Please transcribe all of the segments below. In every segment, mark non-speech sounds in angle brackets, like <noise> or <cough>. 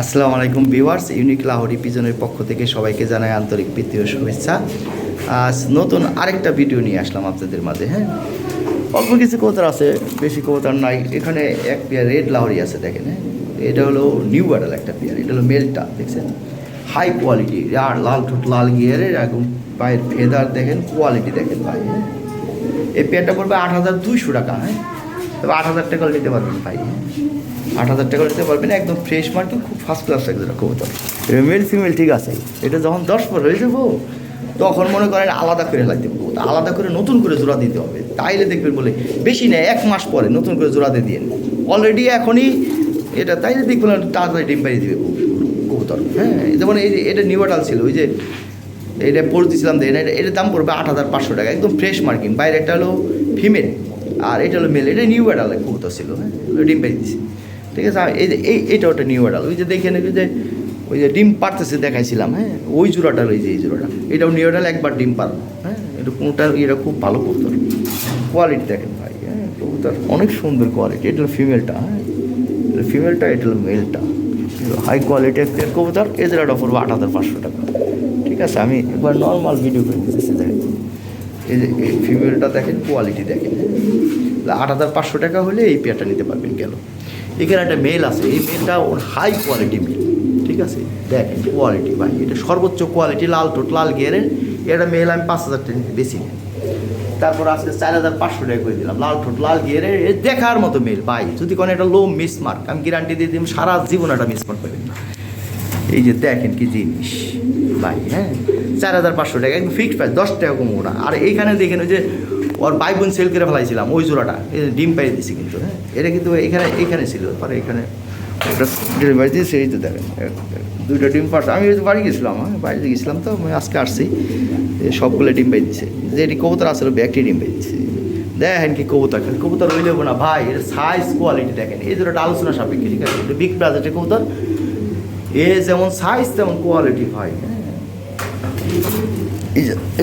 আসসালামু আলাইকুম viewers, unique Lahori পিজনের পক্ষ থেকে সবাইকে জানাই আন্তরিক প্রীতীয় শুভেচ্ছা। আজ নতুন আরেকটা ভিডিও নিয়ে আসলাম আপনাদের মাঝে হ্যাঁ? অল্প কিছু কবুতর আছে, বেশি কবুতর নাই। এখানে এক পেয়ার রেড লাহোরি আছে, দেখেন হ্যাঁ? এটা হলো নিউ ব্যাডাল একটা পেয়ার এটা হলো মেলটা দেখছেন? হাই কোয়ালিটি আর লাল ঠোঁট, লাল গিয়ারের একদম পায়ের ফেদার দেখেন কোয়ালিটি দেখেন ভাই হ্যাঁ? এই পেয়ারটা পড়বে আট হাজার দুইশো টাকা হ্যাঁ? তবে আট হাজার টাকা নিতে পারবেন ভাই। আট হাজার টাকা নিতে পারবেন একদম ফ্রেশ মার্কেট খুব ফার্স্ট ক্লাস একজন কবুতর। মেল ফিমেল ঠিক আছে। এটা যখন দশ পর হয়ে যাব তখন মনে করেন আলাদা করে লাগতে হবে আলাদা করে নতুন করে জোড়া দিতে হবে। তাইলে দেখবেন বলে বেশি নেই এক মাস পরে নতুন করে জোড়া দিয়ে দিয়ে অলরেডি এখনই এটা তাইলে দেখবেন তাড়াতাড়ি ডিম পাড়িয়ে দিবে কবুতর হ্যাঁ যেমন এই যে এটা নিউটাল ছিল ওই যে এটা পড়ে দিয়েছিলাম দেখেন এটা এটার দাম পড়বে আট হাজার পাঁচশো টাকা একদম ফ্রেশ মার্কিং বাইরে একটা হলো ফিমেল আর এটা হলো মেল এটা নিউ অ্যাডাল কবুতর ছিল হ্যাঁ? ডিম পেয়ে দিচ্ছি ঠিক আছে এই যে, এই, এটা ওটা নিউ অ্যাডাল ওই যে দেখে নেবে যে, ওই যে ডিম পারতেছে দেখাইছিলাম হ্যাঁ? ওই জোড়াটা ওই যে এই জোড়াটা। এটাও নিউ অ্যাডাল একবার ডিম পারব হ্যাঁ? এটা কোনোটা, এটা খুব ভালো কবুতর। কোয়ালিটি দেখেন ভাই হ্যাঁ? কবুতর অনেক সুন্দর কোয়ালিটি এটা হলো ফিমেলটা হ্যাঁ? ফিমেলটা এটা হলো মেলটা হাই কোয়ালিটি একটা কবুতর, এই জোড়াটা পড়ব আট হাজার পাঁচশো টাকা। ঠিক আছে, আমি একবার নর্মাল ভিডিও করে দিতেছি। এই যে এই ফিমেলটা দেখেন কোয়ালিটি দেখেন। আট হাজার পাঁচশো টাকা হলে এই পেয়ারটা নিতে পারবেন গেল এখানে একটা মেল আছে, এই মেলটা ওর হাই কোয়ালিটি মেল ঠিক আছে? দেখেন কোয়ালিটি ভাই, এটা সর্বোচ্চ কোয়ালিটি লাল টোট লাল গিয়ারের এটা মেল আমি পাঁচ হাজার টাকা বেশি নেই। তারপর আজকে চার হাজার পাঁচশো টাকা করে দিলাম, লাল ঠোঁট, লাল গিয়ারের এ দেখার মতো মেল ভাই, যদি কোনো একটা লো মিস মার্ক আমি গ্যারান্টি দিয়ে দিলাম সারা জীবন একটা মিস মার্ক পাবেন। না এই যে দেখেন কি জিনিস। ভাই হ্যাঁ? চার হাজার পাঁচশো টাকা, একদম ফিক্সড প্রাইস দশ টাকা কম ওটা আর এইখানে দেখেন ওই যে ওর বাই বোন সেল করে ফেলাইছিলাম, ওই জোড়াটা ডিম পাই দিছি কিন্তু হ্যাঁ? এটা কিন্তু এখানে এখানে ছিল, পরে এখানে ডেলিভারি দিয়েছে, এই তো দেখেন দুইটা ডিম পারছে আমি বাড়ি গেছিলাম হ্যাঁ? বাইরে গেছিলাম তো, আমি আজকে আসছি সবগুলো ডিম পাই দিছে। যে এটি কবুতর আসলে ব্যাগটি ডিম পাই দিছে। দেখেন কি কবুতর, খালি কবুতর রইলে না। ভাই, এর সাইজ কোয়ালিটি দেখেন। এই জোড়াটা আলোচনা সাপেক্ষে, ঠিক আছে? বিগ বাজেটের কবুতর, এ যেমন সাইজ তেমন কোয়ালিটি হয় হ্যাঁ?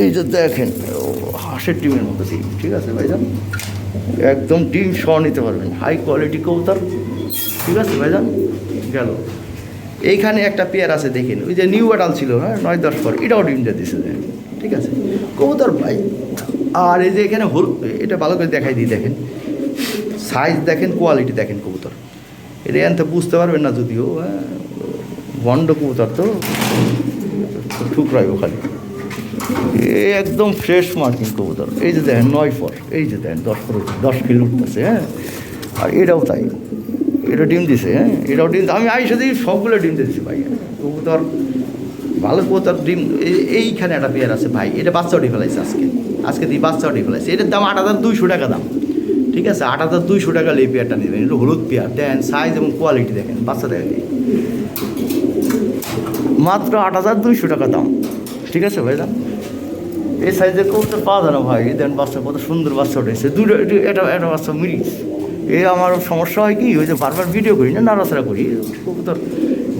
এই যে দেখেন হাঁসের ডিমের মতো ডিম, ঠিক আছে ভাইজান? একদম ডিম সহ নিতে পারবেন হাই কোয়ালিটি কবুতর, ঠিক আছে ভাইজান? গেল। এইখানে একটা পেয়ার আছে, দেখেন, ওই যে নিউ অ্যাডাল ছিল হ্যাঁ নয় দশ পর, এটাও ডিম দিয়ে দিছে ঠিক আছে? কবুতর ভাই, আর এই যে এখানে হল এটা ভালো করে দেখাই দিই, দেখেন। সাইজ দেখেন কোয়ালিটি দেখেন কবুতর। এটা এনতে বুঝতে পারবেন না যদিও হ্যাঁ বন্ড কবুতর তো। ঠুকরাইব ওখানে। একদম ফ্রেশ মার্কিং কবুতর। এই যে দেখেন, নয় ফর এই যে দেখেন, দশ ফর দশ কিলো উঠতেছে হ্যাঁ? আর এটাও তাই। এটা ডিম দিছে হ্যাঁ? এটাও ডিম আমি আইসে দিই সবগুলো ডিম দিচ্ছি ভাই। কবুতর, ভালো কবুতর, ডিম, এই- এইখানে একটা পেয়ার আছে ভাই। এটা বাচ্চা উঠে ফেলাইছে আজকে। আজকে দিয়ে বাচ্চা উঠে ফেলাইছে। এটার দাম আট হাজার দুইশো টাকা দাম। ঠিক আছে? আট হাজার দুইশো টাকা এই পেয়ারটা নেবেন। এটা হলুদ পেয়ার। দেন সাইজ এবং কোয়ালিটি দেখেন। বাচ্চা দেখেন। মাত্র আট হাজার দুইশো টাকা দাম। ঠিক আছে ভাই এই সাইজের কবুতর পাওয়া যায় না ভাই। দেন বাচ্চা কত সুন্দর বাচ্চা উঠেছে। দুটো এটি- একটা বাচ্চা মিরিস এই আমার সমস্যা হয় কি? ওই যে বারবার ভিডিও করি না, নাড়াচাড়া করি। কবুতর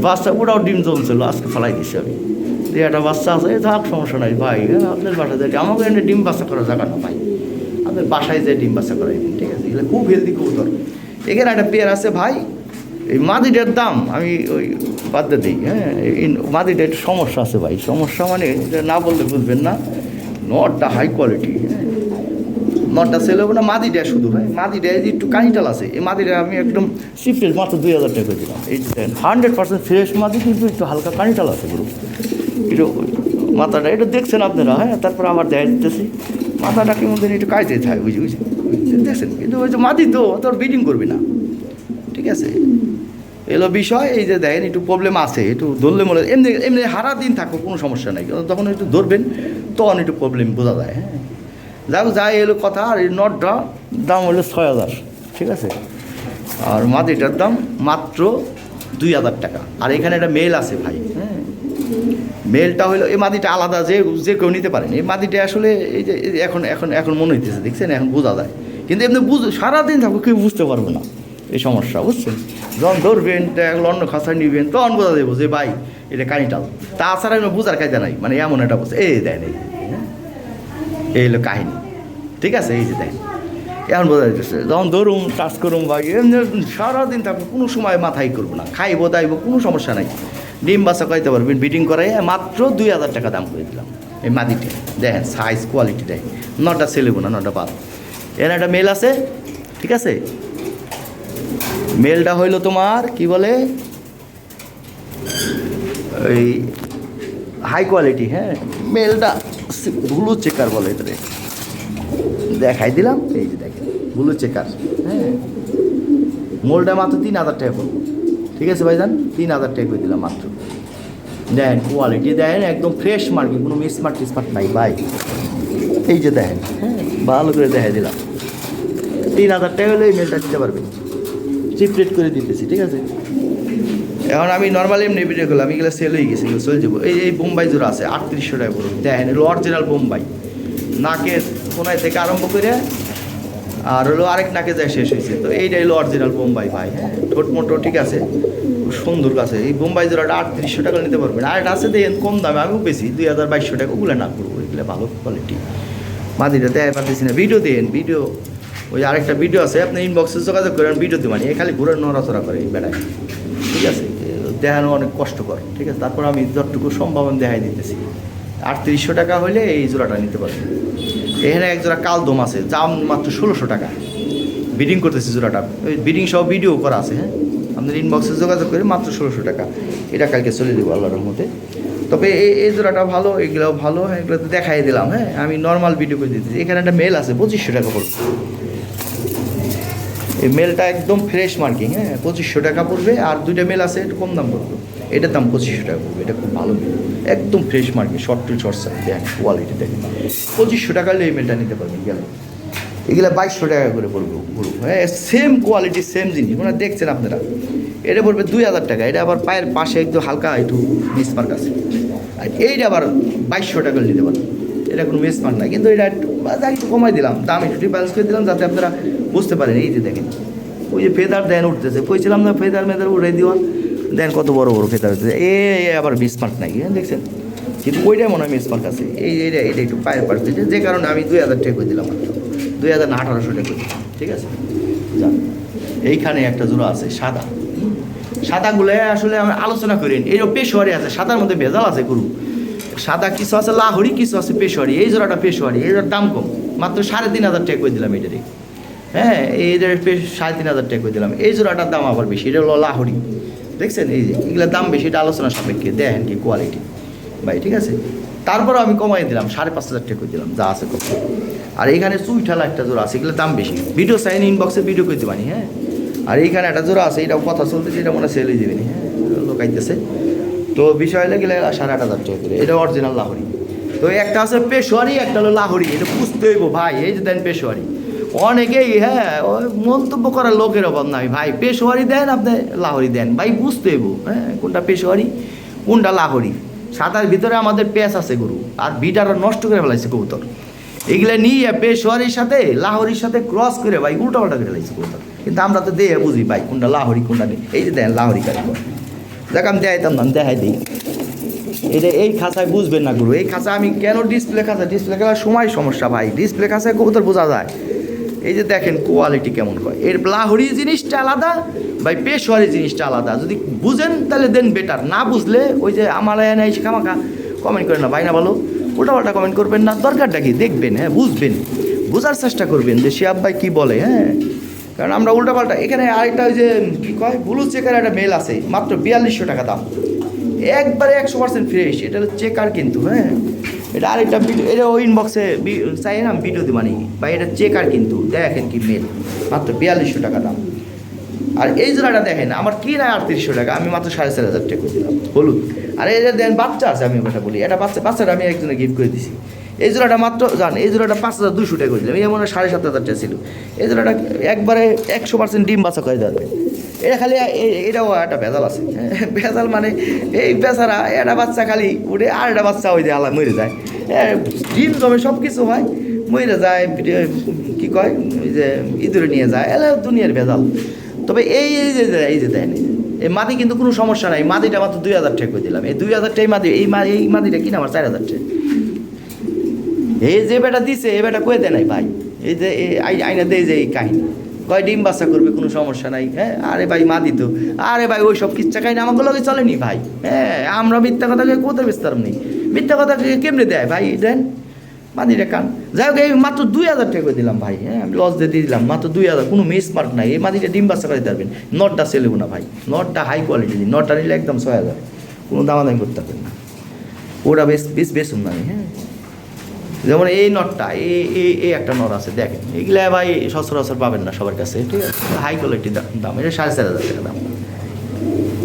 বাচ্চা ওটাও ডিম জমছিল, আজকে ফেলাই দিচ্ছি আমি। যে একটা বাচ্চা আছে থাক, সমস্যা নাই ভাই। আপনার বাসায় যাই। আমাকে এনে ডিম বাচ্চা করা জায়গা না ভাই। আপনার বাসায় যে ডিম বাচ্চা করাই ঠিক আছে? এগুলো খুব হেলদি কবুতর। এখানে একটা পেয়ার আছে ভাই। এই মাদিটার দাম, আমি ওই বাদ দিই হ্যাঁ? মাদিটা একটু সমস্যা আছে ভাই। সমস্যা মানে না বললে বুঝবেন না। নটটা হাই কোয়ালিটি হ্যাঁ? নটটা সেল হবে না মাদিটা শুধু ভাই। মাদিটা একটু কানিটাল আছে, এই মাদিটা আমি একদম সিফ্রেশ মাত্র দুই হাজার টাকা দিলাম। এই হান্ড্রেড পার্সেন্ট ফ্রেশ মাদি কিন্তু একটু হালকা কানিটাল আছে পুরো। একটু মাথাটা, এটা দেখছেন আপনারা হ্যাঁ? তারপর আবার দেখা দিতেছি। মাথাটা কেমন যেন একটু কাইতে থাকে বুঝি বুঝি দেখছেন? কিন্তু ওই যে মাদি তো তোর বিডিং করবি না। ঠিক আছে? এলো বিষয়, এই যে দেখেন একটু প্রবলেম আছে, একটু ধরলে মনে এমনি এমনি হারা দিন থাকো কোনো সমস্যা নাই। তখন একটু ধরবেন, তখন একটু প্রবলেম বোঝা যায় হ্যাঁ। যাই হোক যাই এলো কথা, আর এই নটটা দাম হলো ছয় হাজার, ঠিক আছে? আর মাদিটার দাম মাত্র দুই হাজার টাকা। আর এখানে একটা মেল আছে ভাই হ্যাঁ। মেলটা হলো, এই মাদিটা আলাদা, যে যে কেউ নিতে পারেন। এই মাদিটা আসলে এই যে এই যে এখন এখন এখন মনে হইতেছে, দেখছেন? এখন বোঝা যায়। কিন্তু এমনি বুঝ, সারাদিন থাকো কেউ বুঝতে পারবে না। এই সমস্যা, বুঝছেন? যখন ধরবেন অন্য খাঁচা নিবেন, তখন বোঝা দেবো যে, ভাই, এটা কাহিনিটাল তাছাড়া এমনি বোঝার কায়দা নাই মানে এমন একটা বলছে এই দেয় এই হ্যাঁ? এই হলো কাহিনী, ঠিক আছে? এই যে দেন, এখন বোঝা যাচ্ছে যখন ধরুম টাচ করুম বা সারাদিন থাকব, কোনো সময় মাথায় করব না, খাইবো, দাইবো, কোনো সমস্যা নাই। ডিম বাসা খাইতে পারবেন, বিটিং করাই, মাত্র দুই হাজার টাকা দাম করে দিলাম, এই মাদিটি দেখেন সাইজ কোয়ালিটি দেয় নটা ছেলেবো না নটা বাদ এর একটা মেল আছে, ঠিক আছে? মেলটা হইল তোমার, কি বলে? ওই হাই কোয়ালিটি হ্যাঁ? মেলটা ব্লু চেকার বলে এটারে দেখাই দিলাম, এই যে দেখেন ব্লু চেকার হ্যাঁ? মোলটা মাত্র তিন হাজার টাকা করব ঠিক আছে ভাইজান? তিন হাজার টাকা করে দিলাম মাত্র। দেন কোয়ালিটি দেন, একদম ফ্রেশ মার্কি কোনো মিসমার্ট টিসমার্ট নাই ভাই। এই যে দেখেন হ্যাঁ? ভালো করে দেখাই দিলাম। তিন হাজার টাকা হলে এই মেলটা দিতে পারবেন। রেট করে দিতেছি, ঠিক আছে? এখন আমি নর্মালি এমনি ভিডিও করলাম, এগুলো সেল হয়ে গেছে চলে যাব। এই এই বোম্বাই জোড়া আছে, আটত্রিশশো টাকা পড়বে দেখেন, এগুলো অরিজিনাল বোম্বাই নাকের কোনায় থেকে আরম্ভ করে, আর হলো আরেক নাকে যায় শেষ হয়েছে। তো এইটা হলো অরিজিনাল বোম্বাই ভাই হ্যাঁ? ঠোঁট মোটো, ঠিক আছে? সুন্দর কাছে। এই বোম্বাই জোড়াটা আটত্রিশশো টাকা নিতে পারবেন। আর একটা আছে, দেখেন, কম দামে, আমিও বেশি, দুই হাজার বাইশশো টাকা। ওগুলো না করব, এগুলো ভালো কোয়ালিটি মাদিটা দেয় পারতেছি না। ভিডিও দেন ভিডিও ওই আরেকটা ভিডিও আছে, আপনি ইনবক্সে যোগাযোগ করেন ভিডিও দেবেন। এ খালি ঘুরে নড়াচড়া করে বেড়ায়। ঠিক আছে? দেখানো অনেক কষ্টকর। ঠিক আছে? তারপর আমি যতটুকু সম্ভব আমি দেখাই দিতেছি। আটত্রিশশো টাকা হলে এই জোড়াটা নিতে পারবেন এখানে এক জোড়া কালদম আছে, দাম মাত্র ষোলোশো টাকা। বিডিং করতেছি জোড়াটা। ওই বিডিং সহ ভিডিও করা আছে হ্যাঁ? আপনার ইনবক্সে যোগাযোগ করে মাত্র ষোলোশো টাকা। এটা কালকে চলে দেবো আল্লাহর মধ্যে তবে এই এই জোড়াটা ভালো, এগুলোও ভালো, এগুলো তো দেখাই দিলাম হ্যাঁ? আমি নর্মাল ভিডিও করে দিতেছি। এখানে একটা মেল আছে, পঁচিশশো টাকা পড়বে। এই মেলটা একদম ফ্রেশ মার্কিং হ্যাঁ? পঁচিশশো টাকা পড়বে আর দুইটা মেল আছে, একটু কম দাম পড়বে। এটার দাম পঁচিশশো টাকা পড়বে, এটা খুব ভালো মেল একদম fresh marking short to short size দেখেন কোয়ালিটি দেখেন। পঁচিশশো টাকা এই মেলটা নিতে পারবেন, গেল। এগুলো বাইশশো টাকা করে পড়বে গ্রুপ হ্যাঁ সেম কোয়ালিটি সেম জিনিস। মানে দেখছেন আপনারা। এটা পড়বে দুই হাজার টাকা। এটা আবার পায়ের পাশে একটু হালকা একটু মিসমার্ক আছে। আর এইটা আবার বাইশশো টাকা নিতে পারবেন। এটা কোনো মিসমার্ক না কিন্তু এটা একটু একটু কমাই দিলাম। দাম একটু ডিফারেন্স করে দিলাম যাতে আপনারা বুঝতে পারেন। এই যে দেখেন, ওই যে ফেদার দেন উঠতেছে। কইছিলাম না ফেদার মেদার উড়ে দিওয়া দেন কত বড় বড় ফেদার উঠতেছে। এ আবার মিসমার্ক নাই। হ্যাঁ দেখছেন? কিন্তু ওইটাই মনে হয় মিসমার্ক আছে। এই এইটা এটা একটু পায়ের দিয়েছে যে কারণে আমি দুই হাজার টাকা করে দিলাম মাত্র। দুই হাজার না আঠারোশো টাকা ঠিক আছে? যান এইখানে একটা জোড়া আছে, সাদা। সাদাগুলো আসলে আমরা আলোচনা করি এই পেশোয়ারি আছে, সাদার মধ্যে ভেজাল আছে গরু। সাদা কিছু আছে, লাহরি কিছু আছে, পেশোয়ারি। এই জোড়াটা পেশোয়ারি জোড়ার দাম কম। মাত্র সাড়ে তিন হাজার টাকা করে দিলাম এটারে হ্যাঁ এই সাড়ে তিন হাজার টাকা করে দিলাম। এই জোড়াটার দাম আবার বেশি, এটা হলো লাহরি। দেখছেন? এই যে, এগুলোর দাম বেশি, এটা আলোচনা সাপেক্ষে। দেখেন কি কোয়ালিটি ভাই, ঠিক আছে? তারপরও আমি কমাই দিলাম, সাড়ে পাঁচ হাজার টাকা দিলাম, যা আছে কত আর এইখানে চুইঠালা একটা জোড়া আছে, এগুলোর দাম বেশি। ভিডিও সাইন ইনবক্সে ভিডিও করে দিবানি হ্যাঁ? আর এইখানে একটা জোড়া আছে, এটাও কথা চলতেছে, এটা মনে হয় সেল যাবে হ্যাঁ? লোকাইতেছে তো বিষয় লেগে, সাড়ে আট হাজার টাকা এটা অরিজিনাল লাহরি। তো একটা আছে পেশোয়ারি, একটা হলো লাহরি। এটা বুঝতে হইব, ভাই, এই যে দেন পেশোয়ারি। অনেকেই হ্যাঁ ওই মন্তব্য করার লোকের অভাব নাই। ভাই, পেশোয়ারি দেন, আপনি লাহরি দেন। ভাই, বুঝতে হইব হ্যাঁ কোনটা পেশোয়ারি, কোনটা লাহরি। সাঁতার ভিতরে আমাদের পেঁচ আছে, গরু। আর বিটারা নষ্ট করে ফেলাইছে কবুতর। এগুলা নিয়ে পেশোয়ারির সাথে, লাহরির সাথে ক্রস করে, ভাই উল্টা পাল্টা করে ফেলাইছে কবুতর। কিন্তু আমরা তো দিয়ে বুঝি, ভাই, কোনটা লাহরি, কোনটা নেই এই যে দেন, লাহরি কারিগর। দেখ, আমি দেখাইতাম না, আমি দেখাই দিই। এটা এই খাঁচায় বুঝবেন না গুরু, এই খাঁচা আমি কেন ডিসপ্লে খাঁচা? ডিসপ্লে খেলার সময় সমস্যা ভাই ডিসপ্লে খাঁচায় কবুতর বোঝা যায়। এই যে দেখেন কোয়ালিটি কেমন কয়। এর লাহরি জিনিসটা আলাদা, ভাই পেশোয়ারি জিনিসটা আলাদা। যদি বুঝেন, তাহলে দেন বেটার না বুঝলে, ওই যে আমার এনে এসে কমেন্ট করে না। ভাই না বলো উল্টা পাল্টা কমেন্ট করবেন না। দরকারটা কি? দেখবেন হ্যাঁ বুঝবেন। বোঝার চেষ্টা করবেন যে শিয়াব ভাই কী বলে হ্যাঁ? কারণ আমরা উল্টাপাল্টা, এখানে আরেকটা ওই যে, কী কয় ব্লু চেকার একটা মেল আছে, মাত্র বিয়াল্লিশশো টাকা দাম। একবারে একশো পার্সেন্ট ফ্রেশ এটা হলো চেকার কিন্তু হ্যাঁ? এটা আরেকটা ভিডিও এটা ওই ইনবক্সে চাই না ভিডিও দিবানি বা এটা চেকার কিন্তু, দেখেন কি মেল মাত্র বিয়াল্লিশশো টাকা দাম। আর এই জোড়াটা দেখেন, আমার কি না আটত্রিশশো টাকা, আমি মাত্র সাড়ে চার হাজার টাকা দিলাম, হলুদ। আর যে দেন, বাচ্চা আছে, আমি কথা বলি, এটা বাচ্চা, বাচ্চাটা আমি একজনে গিফট করে দিছি। এই জোড়াটা মাত্র, জান, এই জোড়াটা পাঁচ হাজার দুশো টাকা করে দিলাম এই মনে হয় সাড়ে সাত হাজার টাকা ছিল এই জোড়াটা একবারে একশো পার্সেন্ট ডিম বাচ্চা করে দেবে এটা খালি এটাও একটা ভেজাল আছে। <laughs> ভেজাল মানে এই বেচারা একটা বাচ্চা খালি উঠে আর একটা বাচ্চা ওই যে আলা মরে যায়। ডিম জমে সব কিছু হয়, মরে যায় কি কয়, ওই যে ইঁদুরে নিয়ে যায়, এলে দুনিয়ার ভেজাল। তবে এই এই যে এই যে দেন, এই মাদি কিন্তু কোনো সমস্যা নাই, মাদিটা মাত্র দুই হাজার টাকা করে দিলাম এই দুই হাজার টাকা মাদি, এই এই মাদিটা কিনা আমার চার হাজার টাকা। এই যে বেটা দিছে এই বেটা কয়ে দেয় নাই ভাই। এই যে আইনা দেয় যে এই কাহিনী। কয়, ডিম বাচ্চা করবে, কোনো সমস্যা নাই হ্যাঁ? আরে ভাই, মা দিত। আরে ভাই, ওই সব কিচ্ছা কাহিনী আমাকে লগে চলেনি ভাই। হ্যাঁ আমরা মিথ্যা কথাকে কোথায় বিস্তার নেই মিথ্যা কথাকে কেমনে দেয় ভাই? দেন মাদিটা কান। যাই হোক, এই মাত্র দুই হাজার টাকা দিলাম ভাই হ্যাঁ? আমি লস দিয়ে দিলাম, মাত্র দুই হাজার। কোনো মিস মার্ক নাই। এই মাদিটা ডিম বাচ্চা করে পারবেন। নটটা সেলেবো না ভাই। নটটা হাই কোয়ালিটি দিন নটটা নিলে একদম ছয় হাজার। কোনো দামাদামি করতে পারবেন না। ওটা বেশ বেশ বেশুন না হ্যাঁ? যেমন এই নটটা, এই এই একটা নট আছে, দেখেন। এগুলা ভাই সচরাচর পাবেন না সবার কাছে, ঠিক আছে? হাই কোয়ালিটির দাম এটা সাড়ে চার হাজার টাকা দাম।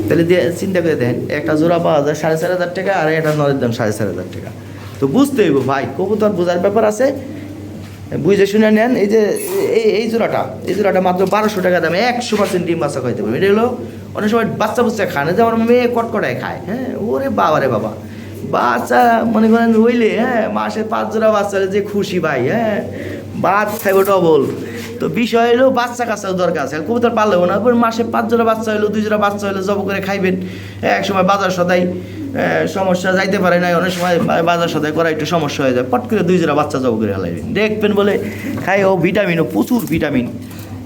তাহলে চিন্তা করে দেন একটা জোড়া পাওয়া যায় সাড়ে চার হাজার টাকা আর একটা নরের দাম সাড়ে চার হাজার টাকা। তো বুঝতে হইব, ভাই, কবুতর বোঝার ব্যাপার আছে। বুঝে শুনে নেন, এই যে, এই এই জোড়াটা এই জোড়াটা মাত্র বারোশো টাকা দামে একশো পার্সেন্ট ডিম বাচ্চা খাইতে পারবে। এটা হলো অনেক সময় বাচ্চা বুচ্চা খায় না, যেমন মেয়ে কটকটায় খায় হ্যাঁ? ওরে বাবা রে বাবা। বাচ্চা মনে করেন হইলে হ্যাঁ মাসে পাঁচ জোড়া বাচ্চা যে খুশি ভাই হ্যাঁ ভাত খাইব ডবল তো বিষয় হলো বাচ্চা কাচ্চাও দরকার আছে কবুতর পারলেও না করে মাসে পাঁচ জোড়া বাচ্চা হলো, দুই জোড়া বাচ্চা হলো, জব করে খাইবেন। এক সময় বাজার সদাই সমস্যা যাইতে পারে না অনেক সময় বাজার সদাই করা একটু সমস্যা হয়ে যায়, পট করে দুই জোড়া বাচ্চা জব করে হালাইবেন দেখবেন বলে, খাই ও ভিটামিন, ও প্রচুর ভিটামিন।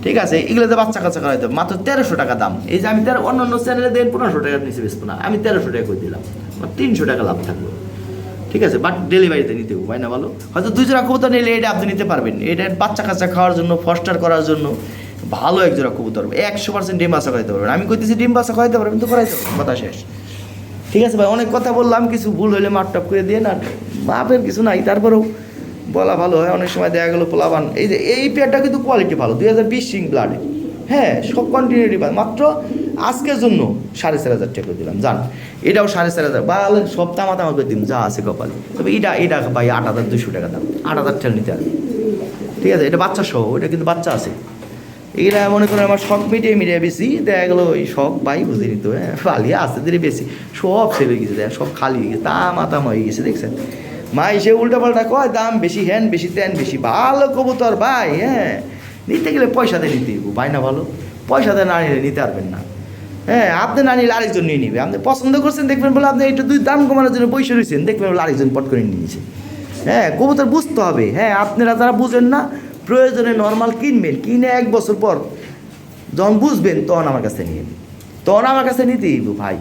ঠিক আছে, এগুলোতে বাচ্চা কাচ্চা করাইতে হবে, মাত্র তেরোশো টাকা দাম। এই যে আমি তেরো অন্য অন্য চ্যানেলে দেন, পনেরোশো টাকার নিচে বেসবো না, আমি তেরোশো টাকা করে দিলাম। আমার তিনশো টাকা লাভ থাকবে ঠিক আছে বাট ডেলিভারিতে নিতে হবে না ভালো হয়তো দুই জোড়া কবুতর নিলে এটা আপনি নিতে পারবেন। এটা বাচ্চা কাচ্চা খাওয়ার জন্য ফস্টার করার জন্য ভালো এক জোড়া কবুতর একশো পার্সেন্ট ডিম বাচ্চা খাইতে পারবেন। আমি কইতেছি ডিম বাচ্চা খাইতে পারবেন তো করাইতে পারবেন কথা শেষ। ঠিক আছে ভাই, অনেক কথা বললাম, কিছু ভুল হইলে মাপটাপ করে দিয়ে না মাপের কিছু নাই, তারপরেও বলা ভালো হয়। অনেক সময় দেখা গেলো পোলাবান এই যে এই পেয়ারটা কিন্তু কোয়ালিটি ভালো, দুই হাজার বিশ সিং ব্লাডে হ্যাঁ সব কন্টিনিউটি মাত্র আজকের জন্য সাড়ে চার হাজার টাকা দিলাম, জান। এটাও সাড়ে চার হাজার। বা সব তামা তামা করে দিন, যা আছে কপালে। তবে এটা এটা ভাই, আট হাজার দুশো টাকা দাম। আট হাজার টাকা নিতে হবে। ঠিক আছে, এটা বাচ্চা সহ ওইটা কিন্তু বাচ্চা আছে। এগুলা মনে করেন আমার শখ মিটিয়ে মিটিয়ে বেশি, দেখা গেলো ওই শখ ভাই বুঝে নিত হ্যাঁ ফালিয়ে আসতে ধীরে বেশি। সব হয়ে গেছে, দেখ, সব খালি হয়ে গেছে তামা তামা হয়ে গেছে, দেখছেন? মা এসে উল্টা পাল্টা কয়, দাম বেশি হ্যান, বেশি তেন বেশি ভালো কবুতর ভাই হ্যাঁ। নিতে গেলে পয়সা দিয়ে নিতে ভাই না ভালো? পয়সা দিয়ে না নিতে পারবেন না। হ্যাঁ আপনি না নিলে আরেকজন নিয়ে নেবে। আপনি পছন্দ করছেন, দেখবেন বলে আপনি একটু দুই দাম কমানোর জন্য পয়সা রয়েছেন, দেখবেন বলে আরেকজন পট করে নিয়ে নিয়েছে। হ্যাঁ কবুতর বুঝতে হবে। হ্যাঁ আপনারা যারা বুঝেন না, প্রয়োজনে নর্মাল কিনবেন। কিনে এক বছর পর যখন বুঝবেন, তখন আমার কাছে নিয়ে। তখন আমার কাছে নিতেই ভাই।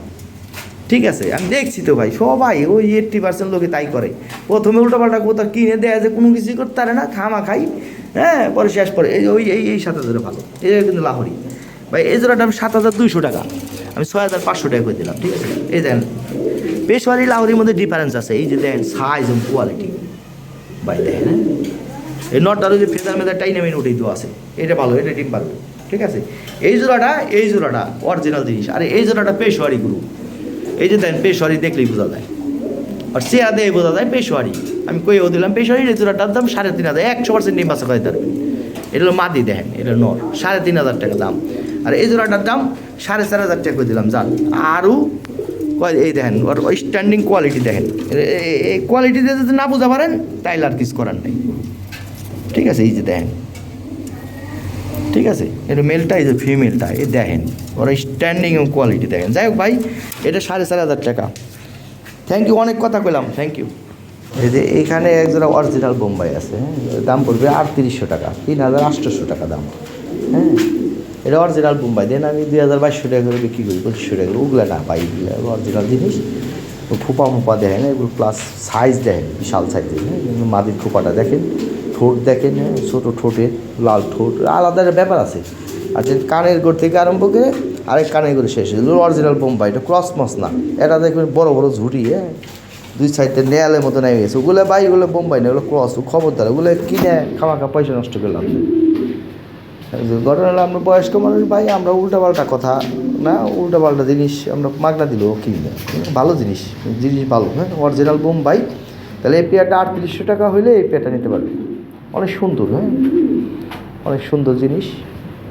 ঠিক আছে, আমি দেখছি তো ভাই, সবাই ওই এইট্টি পার্সেন্ট লোকে তাই করে। প্রথমে উল্টোপাল্টা কোথাও কিনে দেয় যে কোনো কিছুই করতে পারে না খামা খাই হ্যাঁ পরে শেষ পরে, এই ওই এই এই সাত হাজারে ভালো। এই কিন্তু লাহরি। ভাই, এই জোড়াটা আমি সাত হাজার দুইশো টাকা। আমি ছয় হাজার পাঁচশো টাকা করে দিলাম, ঠিক আছে? এই দেন পেশোয়ারি লাহরির মধ্যে ডিফারেন্স আছে। এই যে দেন সাইজ এবং কোয়ালিটি ভাই, দেখেন হ্যাঁ? এই নটটারও যে ফেদার মেদার টাইনামিন ওটাই তো আছে। এটা ভালো, এটা ডিম পারবে, ঠিক আছে? এই জোড়াটা এই জোড়াটা অরিজিনাল জিনিস। আর, এই জোড়াটা পেশোয়ারি গ্রুপ এই যে দেন পেশোয়ারি দেখলেই বোঝা যায়। আর চেয়ার দিয়ে বোঝা যায় পেশোয়ারি আমি কইও দিলাম পেশোয়ারি এই জোড়াটার দাম সাড়ে তিন হাজার, একশো পার্সেন্ট ডিম বাসা পারবেন এটা হলো মাদি, দেখেন, এটা নর সাড়ে তিন হাজার টাকা দাম। আর এই জোড়াটার দাম সাড়ে চার হাজার টাকা করে দিলাম, যান। আরও এই দেখেন, ওর স্ট্যান্ডিং কোয়ালিটি দেখেন। এই কোয়ালিটি দিয়ে যদি না বুঝতে পারেন, তাইলে আর কিছু করার নেই। ঠিক আছে, এই যে দেখেন। ঠিক আছে, এটা মেলটা এই যে ফিমেলটা এই দেখেন, ওরা স্ট্যান্ডিং কোয়ালিটি দেখেন। যাই হোক ভাই, এটা সাড়ে চার হাজার টাকা। থ্যাংক ইউ অনেক কথা কইলাম থ্যাংক ইউ এই যে এখানে একজোড়া অরিজিনাল বোম্বাই আছে হ্যাঁ? দাম পড়বে আটত্রিশশো টাকা, তিন হাজার আটশোশো টাকা দাম। হ্যাঁ? এটা অরিজিনাল বোম্বাই দেন আমি দুই হাজার বাইশশো টাকা করে বিক্রি করি পঁচিশশো টাকা করে ওগুলো না পাই এগুলো অরিজিনাল জিনিস। খোপা মোপা দেখেন, এগুলো প্লাস সাইজ দেখেন, বিশাল সাইজের হ্যাঁ? কিন্তু মাদির খোপাটা দেখেন, ঠোঁট দেখেন হ্যাঁ? ছোটো ঠোঁটের, লাল ঠোঁট, আলাদা একটা ব্যাপার আছে। আর যে কানের গোড় থেকে আরম্ভ করে আরেক কানের করে শেষ। এগুলো অরিজিনাল বোম্বাই এটা ক্রস মাছ না। এটা দেখবেন বড় বড় ঝুটি হ্যাঁ? দুই সাইডে নেয়ালের মতো নেমে গেছে। ওগুলো ভাই ওগুলো বোম্বাই না ওগুলো ক্রস খবরদার। ওগুলো কিনে খামাখা পয়সা নষ্ট করলাম। ঘটনা হলো আমরা বয়স্ক মানুষ, ভাই, আমরা উল্টাপাল্টা কথা, না? উল্টাপাল্টা জিনিস আমরা মাগনা দিলেও কিনি না। ভালো জিনিস জিনিস ভালো হ্যাঁ? অরিজিনাল বোম্বাই তাহলে এই পেয়ারটা আটত্রিশশো টাকা হইলে এই পেয়ারটা নিতে পারবে। অনেক সুন্দর হ্যাঁ? অনেক সুন্দর জিনিস।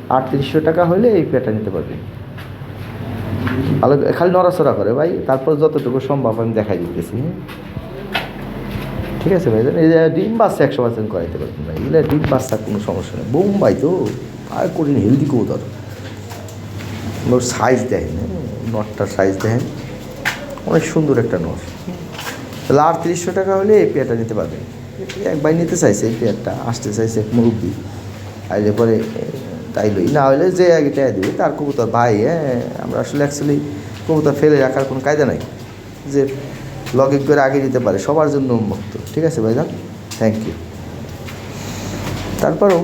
আটত্রিশশো টাকা হইলে এই পেয়ারটা নিতে পারবে। ভালো, খালি নড়াচড়া করে, ভাই। তারপর যতটুকু সম্ভব আমি দেখাই দিতেছি হ্যাঁ? ঠিক আছে ভাই এই যে ডিম বাচ্চা একশো পার্সেন্ট করাইতে পারবেন ভাই। এগুলো ডিম বাচ্চা কোনো সমস্যা নেই। বোম্বাই তো আর কঠিন হেলদি ওর সাইজ হ্যাঁ, নটটার সাইজ দেখেন। অনেক সুন্দর একটা নট তাহলে আটত্রিশশো টাকা হলে এই পেয়ারটা নিতে পারবেন। এক ভাই নিতে চাইছে এই পেয়ারটা আসতে চাইছে এক মুরব্বী। আইলে পরে তাই লই। না হলে যে আগে টাকা দিবে তার কবুতর ভাই হ্যাঁ আমরা আসলে অ্যাকচুয়ালি কবুতর ফেলে রাখার কোনো কায়দা নাই। যে লগিং করে আগে দিতে পারে, সবার জন্য উন্মুক্ত, ঠিক আছে ভাই ভাইজান? থ্যাংক ইউ তারপরেও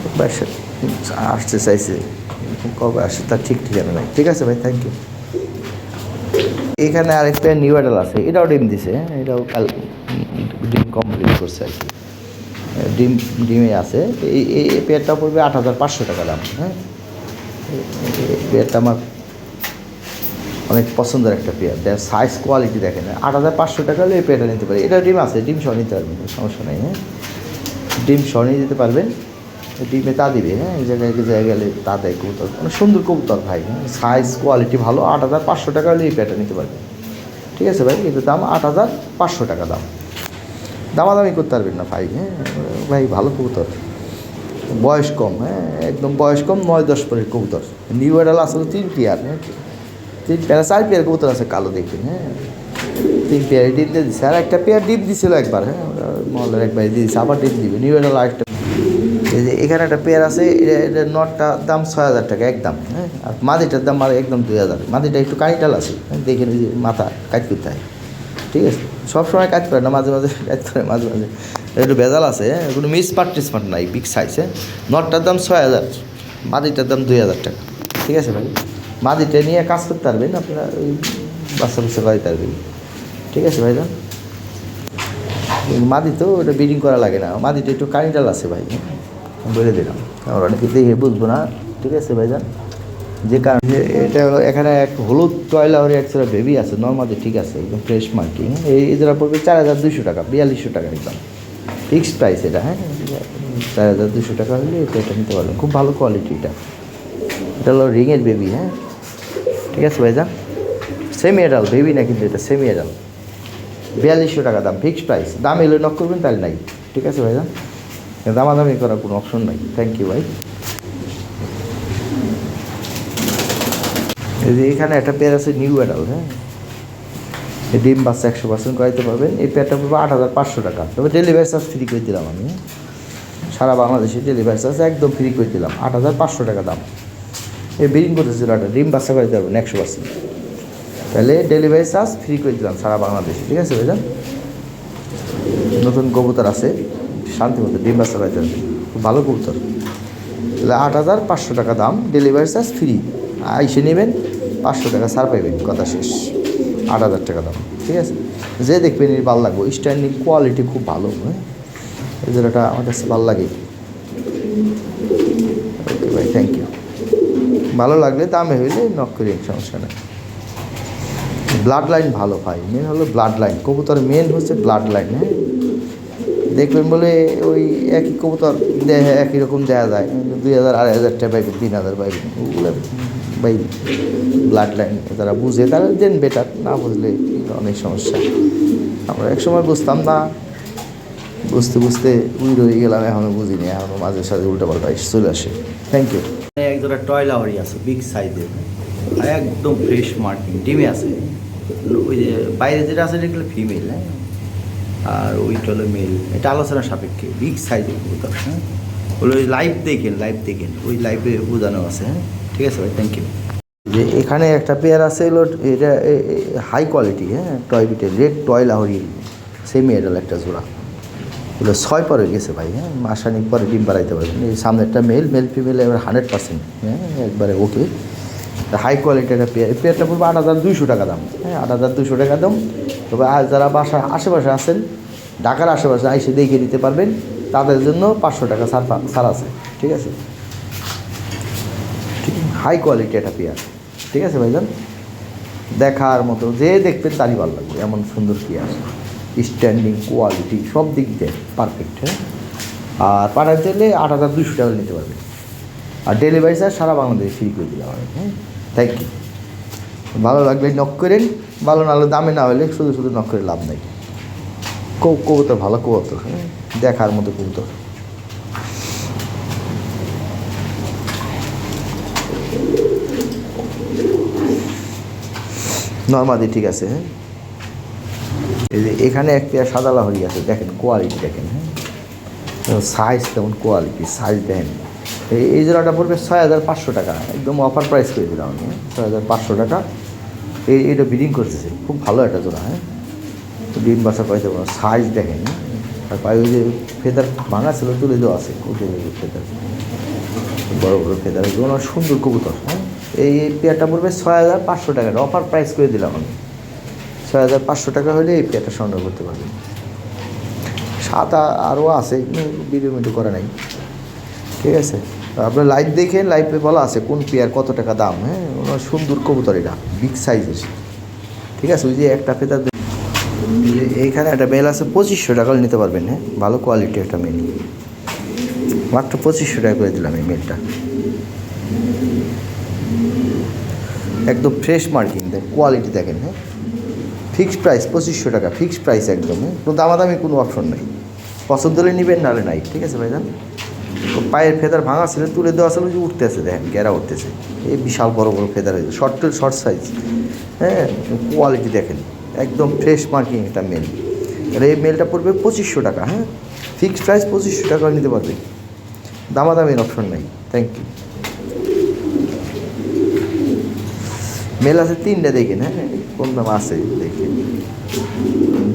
একবার আসতে চাইছে, কবে আসে তার ঠিক ঠিকানা নাই, ঠিক আছে ভাই? থ্যাংক ইউ এখানে আরেকটা নিউ অ্যাডাল আছে, এটাও ডিম দিছে, এটাও কাল ডিম কমপ্লিট করছে আর কি। ডিম, ডিমে আছে, এই এই পেয়ারটা পড়বে আট হাজার পাঁচশো টাকা দাম হ্যাঁ? পেয়ারটা আমার অনেক পছন্দের একটা পেয়ার দেখ সাইজ কোয়ালিটি দেখেন, আট হাজার পাঁচশো টাকা হলে এই পেয়ারটা নিতে পারি। এটা ডিম আছে, ডিম সহ নিতে পারবেন সমস্যা নেই হ্যাঁ? ডিম সহ নিয়ে যেতে পারবেন। ডিমে তা দিবে হ্যাঁ? এই জায়গায় জায়গায় গেলে তা দেয় কবুতর। অনেক সুন্দর কবুতর ভাই হ্যাঁ? সাইজ কোয়ালিটি ভালো, আট হাজার পাঁচশো টাকা হলে এই পেয়ারটা নিতে পারবেন। ঠিক আছে ভাই? এটার দাম আট হাজার পাঁচশো টাকা দাম। দামাদামি করতে পারবেন না ভাই হ্যাঁ? ভাই, ভালো কবুতর। বয়স কম হ্যাঁ? একদম বয়স কম, নয় দশ পরের কবুতর। নিউ এডাল আসলে তিন পেয়ার হ্যাঁ? তিন পেয়ার চার পেয়ার কবুতর আছে কালো দেখবেন হ্যাঁ। তিন পেয়ার ডিম দিয়ে দিচ্ছে আর একটা পেয়ার ডিম দিছিল একবার হ্যাঁ মহলের একবার দিয়ে দিচ্ছে আবার ডিম দিবে। নিউ এডাল আরেকটা এই যে এখানে একটা পেয়ার আছে এটা এটা নটটা দাম ছয় হাজার টাকা একদম হ্যাঁ। আর মাদিটার দাম আর একদম দুই হাজার। মাদিটা একটু কানিটাল আছে হ্যাঁ, দেখে যে মাথা কাজ করতে হয়। ঠিক আছে? সবসময় কাজ করে না মাঝে মাঝে কাজ করে মাঝে মাঝে। একটু ভেজাল আছে হ্যাঁ কোনো মিস পার্ট টিস পার্ট নাই বিগ সাইজ হ্যাঁ। নটটার দাম ছয় হাজার মাদিটার দাম দুই হাজার টাকা। ঠিক আছে ভাই? মাদিটা নিয়ে কাজ করতে পারবেন, আপনারা ওই বাচ্চা বাচ্চা বাড়িতে পারবেন। ঠিক আছে ভাইজান? মাদি তো ওটা বিডিং করা লাগে না। মাদিটা একটু কানিটাল আছে ভাই বলে দিলাম। আমরা অনেকে দেখে বুঝব না। ঠিক আছে ভাইজান? যে কারণে এটা হলো এখানে এক হলুদ টয়লাহরি একশোটা বেবি আছে, নর্মালি ঠিক আছে, একদম ফ্রেশ মার্কিং এই এদের পড়বে চার হাজার দুশো টাকা, বিয়াল্লিশশো টাকা একদম। ফিক্সড প্রাইস এটা হ্যাঁ? চার হাজার দুশো টাকা হলে এটা এটা নিতে পারবেন। খুব ভালো কোয়ালিটি এটা এটা হলো রিংয়ের বেবি হ্যাঁ? ঠিক আছে ভাইজান? সেমি এডাল বেবি না কিন্তু এটা সেমি এডাল বিয়াল্লিশশো টাকা দাম ফিক্সড প্রাইস দাম এলে নক করবেন, তাহলে নাই। ঠিক আছে ভাইজান? দামাদামি করার কোনো অপশন নাই। থ্যাংক ইউ ভাই। এখানে একটা পেয়ার আছে নিউ অ্যাডাল হ্যাঁ? ডিম বাচ্চা একশো পার্সেন্ট করাইতে পারবেন। এই পেয়ারটা পড়বে আট হাজার পাঁচশো টাকা। তবে ডেলিভারি চার্জ ফ্রি করে দিলাম আমি হ্যাঁ? সারা বাংলাদেশে ডেলিভারি চার্জ একদম ফ্রি করে দিলাম। আট হাজার পাঁচশো টাকা দাম। এই বিলিং করতেছিল একটা ডিম বাচ্চা করাইতে পারবেন একশো পার্সেন্ট। তাহলে ডেলিভারি চার্জ ফ্রি করে দিলাম সারা বাংলাদেশে, ঠিক আছে ভাইজান? নতুন কবুতর আছে, শান্তি মতো ডিম বাচ্চা পারবেন খুব ভালো কবুতর। তাহলে আট হাজার পাঁচশো টাকা দাম ডেলিভারি চার্জ ফ্রি আইসে নেবেন, পাঁচশো টাকা ছাড় পাইবেন, কথা শেষ। আট হাজার টাকা দাম, ঠিক আছে? যে দেখবেন এর ভালো লাগবে স্ট্যান্ডিং কোয়ালিটি খুব ভালো হ্যাঁ? এই জন্যটা আমার কাছে ভালো লাগে ওকে ভাই থ্যাংক ইউ ভালো লাগলে দামে হইলে নক করি সমস্যা নেই। ব্লাড লাইন ভালো ভাই মেন হলো ব্লাড লাইন কবুতর মেন হচ্ছে ব্লাড লাইন হ্যাঁ? দেখবেন বলে ওই একই কবুতর দেয় একই রকম দেওয়া যায়। দুই হাজার, আড়াই হাজার টাকা পাইবেন তিন হাজার পাইবেন ওগুলো বাই ব্লাড লাইন তারা বুঝে তারা দেন বেটার না বুঝলে অনেক সমস্যা। আমরা এক সময় বুঝতাম না। বুঝতে বুঝতে উই রয়ে গেলাম এখনও বুঝিনি। এখনও মাঝে সাঝে উল্টো পাল্টা চলে আসে। থ্যাংক ইউ এক দুটা টয়লাহরি আছে বিগ সাইজের একদম ফ্রেশ মার্কিং ডিমে আছে। ওই যে বাইরে যেটা আছে সেগুলো ফিমেল হ্যাঁ? আর ওইটা হলো মেল এটা আলোচনা সাপেক্ষে বিগ সাইজের হ্যাঁ? ওগুলো ওই লাইভ দেখেন লাইভ দেখেন, ওই লাইভে বোঝানো আছে হ্যাঁ? ঠিক আছে ভাই থ্যাংক ইউ যে এখানে একটা পেয়ার আছে, এলো, এটা হাই কোয়ালিটি হ্যাঁ? টয় বিটের red toy Lahori semi adult একটা জোড়া। এগুলো ছয় পরে গেছে ভাই হ্যাঁ? মাসানিক পরে ডিম বাড়াইতে পারবেন। এই সামনে একটা মেল মেল ফিমেল এবার হান্ড্রেড পার্সেন্ট হ্যাঁ? একবারে ওকে হাই কোয়ালিটি একটা পেয়ার। পেয়ারটা পড়বে আট হাজার দুইশো টাকা দাম হ্যাঁ? আট হাজার দুশো টাকা দাম। তবে যারা বাসা আশেপাশে আছেন, ঢাকার আশেপাশে আইসে দেখে নিতে পারবেন। তাদের জন্য পাঁচশো টাকা ছাড় ছাড় আছে, ঠিক আছে? হাই কোয়ালিটি একটা পেয়ার, ঠিক আছে ভাইজান? দেখার মতো, যে দেখবেন তারই ভালো লাগবে, এমন সুন্দর পেয়ার। স্ট্যান্ডিং কোয়ালিটি সব দিক দিয়ে পারফেক্ট হ্যাঁ? আর পাঠাতে চাইলে আট হাজার দুশো টাকা নিতে পারবে। আর ডেলিভারি চার্জ সারা বাংলাদেশে ফ্রি করে দিলাম হ্যাঁ? থ্যাংক ইউ ভালো লাগলে নক করেন, ভালো না হলে দামে না হলে শুধু শুধু নক করে লাভ নেই। কৌ- কবুতর ভালো কবুতর হ্যাঁ? দেখার মতো কবুতর। নর্মাদি ঠিক আছে হ্যাঁ? এখানে একটা সাদা লাহরি আছে, দেখেন কোয়ালিটি দেখেন হ্যাঁ? সাইজ তেমন কোয়ালিটি সাইজ দেখেন এই জোড়াটা পড়বে ছয় হাজার পাঁচশো টাকা, একদম অফার প্রাইস করে দিলাম আমি? ছয় হাজার পাঁচশো টাকা। এই এটা বিডিং করতেছে, খুব ভালো একটা জোড়া হ্যাঁ? ডিম বাসা পাইতে পারো সাইজ দেখেন? আর পায়ে ওই যে ফেদার ভাঙা ছিল, তুলে দেওয়া আছে উঠে ফেদার। বড় বড় ফেদার সুন্দর কবুতর হ্যাঁ? এই পেয়ারটা পড়বে ছয় হাজার পাঁচশো টাকা অফার প্রাইস করে দিলাম আমি। ছয় হাজার পাঁচশো টাকা হলে এই পেয়ারটা সংগ্রহ করতে পারবেন। সাত আরও আছে ভিডিও মিডিও করা নাই। ঠিক আছে? আপনার লাইভ দেখেন লাইভে বলা আছে কোন পেয়ার কত টাকা দাম হ্যাঁ? ওনার সুন্দর কবুতর এটা বিগ সাইজের ঠিক আছে? ওই যে একটা যে এইখানে একটা মেল আছে, পঁচিশশো টাকা নিতে পারবেন হ্যাঁ? ভালো কোয়ালিটি একটা মেল মাত্র পঁচিশশো টাকা করে দিলাম এই মেলটা একদম ফ্রেশ মার্কিং দেন কোয়ালিটি দেখেন হ্যাঁ? ফিক্সড প্রাইস, পঁচিশশো টাকা, ফিক্সড প্রাইস একদম হ্যাঁ? কোনো দামাদামি, কোনো অপশন নেই। পছন্দ হলে নেবেন, নাহলে নাই, ঠিক আছে ভাইজান? পায়ের ফেদার ভাঙা ছিল, তুলে দেওয়া ছিল যে উঠতেছে, দেখেন, গেরা উঠতেছে। এই বিশাল বড় বড় ফেদার হয়েছে শর্ট শর্ট সাইজ হ্যাঁ? কোয়ালিটি দেখেন, একদম ফ্রেশ মার্কিং একটা মেল আর এই মেলটা পড়বে পঁচিশশো টাকা হ্যাঁ? ফিক্সড প্রাইস পঁচিশশো টাকা নিতে পারবে। দামাদামির অপশন নাই থ্যাংক ইউ মেল আছে তিনটে দেখেন হ্যাঁ? কোন দাম আছে দেখেন।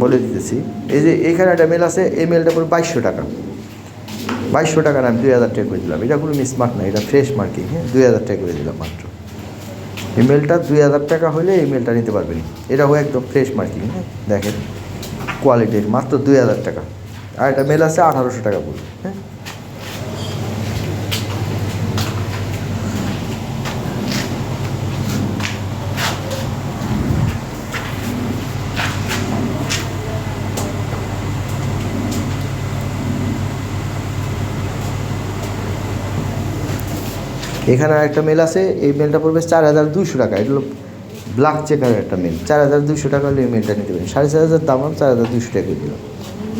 বলে দিতেছি। এই যে এখানে একটা মেল আছে, এই মেলটা পড়বে বাইশশো টাকা। বাইশশো টাকার আমি দুই হাজার টাকা করে দিলাম। এটা কোনো মিসমার্ক না, এটা ফ্রেশ মার্কিং হ্যাঁ? দুই হাজার টাকা করে দিলাম মাত্র। এই মেলটা দুই হাজার টাকা হলে এই মেলটা নিতে পারবেন। এটা এটাও একদম ফ্রেশ মার্কিং হ্যাঁ? দেখেন, কোয়ালিটির মাত্র দুই হাজার টাকা। আর এটা মেল আছে আঠারোশো টাকা পড়বে হ্যাঁ? এখানে একটা মেল আছে, এই মেলটা পড়বে চার হাজার দুশো টাকা। এটা ব্ল্যাক চেকারের একটা মেল চার হাজার দুশো টাকা হলে এই মেলটা নিতে পারেন। সাড়ে চার হাজার দাম চার হাজার দুশো টাকা দিল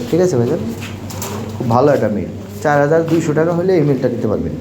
ঠিক আছে ভাইজান? খুব ভালো একটা মেল চার হাজার দুশো টাকা হলে এই মেলটা নিতে পারবেন।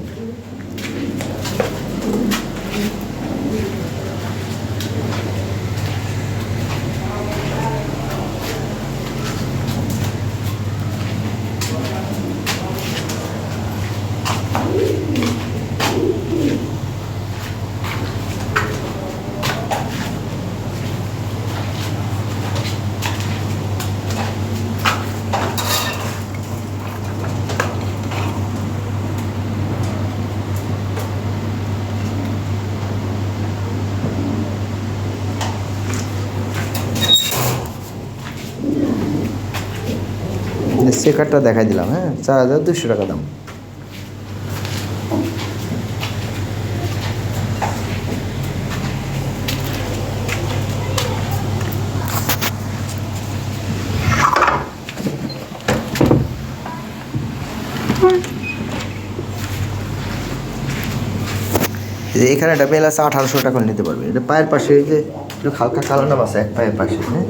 চেকারটা দেখাই দিলাম হ্যাঁ? চার হাজার দুশো টাকা দাম। এখানে একটা বেল আঠারোশো টাকা নিতে পারবে। এটা পায়ের পাশে, এই যে হালকা কালো নাম আছে, এক পায়ের পাশে হ্যাঁ?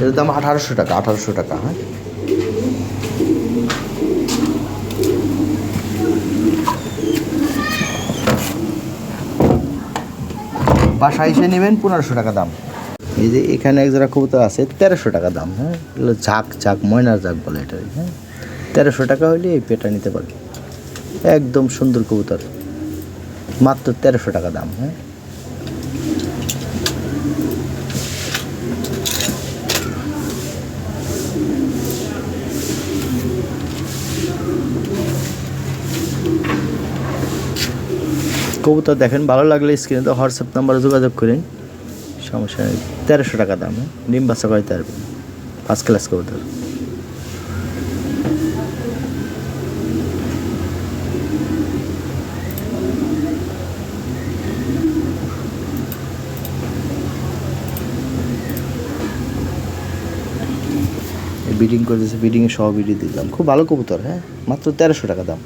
এটার দাম আঠারোশো টাকা আঠারোশো টাকা হ্যাঁ? বাসায় এসে নেবেন পনেরোশো টাকা দাম। এই যে এখানে এক জোড়া কবুতর আছে, তেরোশো টাকা দাম হ্যাঁ? এগুলো ঝাঁক ঝাঁক, ময়নার ঝাঁক বলে এটা হ্যাঁ? তেরোশো টাকা হলে এই পেটা নিতে পারবে। একদম সুন্দর কবুতর, মাত্র তেরোশো টাকা দাম হ্যাঁ? কবুতর দেখেন, ভালো লাগলে স্ক্রিনে তো হোয়াটসঅ্যাপ নাম্বারে যোগাযোগ করেন। সমস্যা নেই। তেরোশো টাকা দাম হ্যাঁ? ডিম বাচ্চা কয়তে পারবেন ফার্স্ট ক্লাস কবুতর। বিডিং করে দিয়েছে বিডিংয়ে সহ বিডি দিলাম। খুব ভালো কবুতর হ্যাঁ? মাত্র তেরোশো টাকা দাম।